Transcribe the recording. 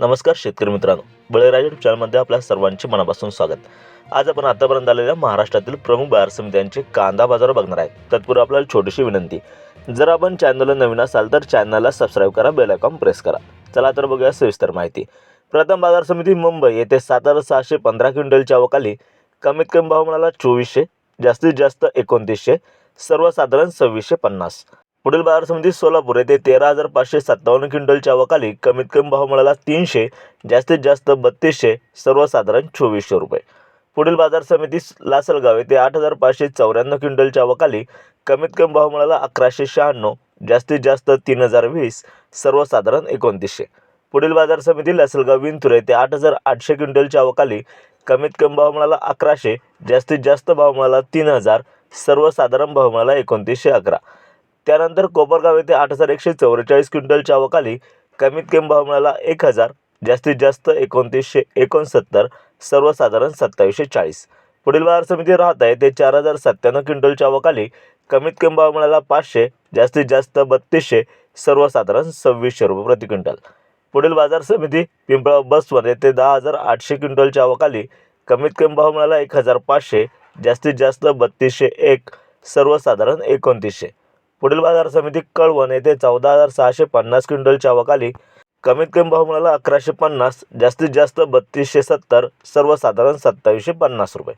नमस्कार शेतकरी मित्रांनो. बळीराजा चॅनलमध्ये आपल्या सर्वांचे मनापासून स्वागत. आज आपण आतापर्यंत आलेल्या महाराष्ट्रातील प्रमुख बाजार समित्यांचे कांदा बाजार बघणार आहे. तत्पूर्वी आपल्याला छोटीशी विनंती. जर आपण चॅनलला नवीन असाल तर चॅनलला सबस्क्राईब करा बेल आयकॉन प्रेस करा. चला तर बघूया सविस्तर माहिती. प्रथम बाजार समिती मुंबई येथे सात हजार सहाशे पंधरा क्विंटलच्या अवकाली कमीत कमी भाव मिळाला चोवीसशे जास्तीत जास्त एकोणतीसशे सर्वसाधारण सव्वीसशे पन्नास. पुढील बाजार समिती सोलापूर येथे तेरा हजार पाचशे सत्तावन्न क्विंटलच्या अवकाली कमीत कमी भाव मिळाला तीनशे जास्तीत जास्त बत्तीसशे सर्वसाधारण चोवीसशे रुपये. पुढील बाजार समिती लासलगाव येथे आठ हजार पाचशे चौऱ्याण्णव क्विंटलच्या अवाखाली कमीत कमी भाव मिळाला अकराशे शहाण्णव जास्तीत जास्त तीन हजार वीस सर्वसाधारण एकोणतीसशे. पुढील बाजार समिती लासलगाव विंतूर येथे आठ हजार आठशे क्विंटलच्या अवाखाली कमीत कमी भाव मिळाला अकराशे जास्तीत जास्त भाव मिळाला तीन हजार सर्वसाधारण भाव मिळाला एकोणतीसशे अकरा. त्यानंतर कोपरगाव येथे आठ हजार एकशे चौवेचाळीस क्विंटलच्या अवकाली कमीत कमी भाव मिळाला एक हजार जास्तीत जास्त एकोणतीसशे एकोणसत्तर सर्वसाधारण सत्तावीसशे चाळीस. पुढील बाजार समिती राहत आहे ते चार हजार सत्त्याण्णव क्विंटलच्या अवकाली कमीत कमी भाव मिळाला पाचशे जास्तीत जास्त बत्तीसशे सर्वसाधारण सव्वीसशे रुपये प्रति क्विंटल. पुढील बाजार समिती पिंपळा बसवर येथे दहा हजार आठशे क्विंटलच्या अवकाली कमीत कमी भाव मिळाला एक हजार पाचशे जास्तीत जास्त बत्तीसशे एक सर्वसाधारण एकोणतीसशे. पुढील बाजार समिती कळवण येथे चौदा हजार सहाशे पन्नास क्विंटलच्या अवकाली कमीत कमी भाव मिळाला अकराशे पन्नास जास्तीत जास्त बत्तीसशे सत्तर सर्वसाधारण सत्तावीसशे पन्नास रुपये.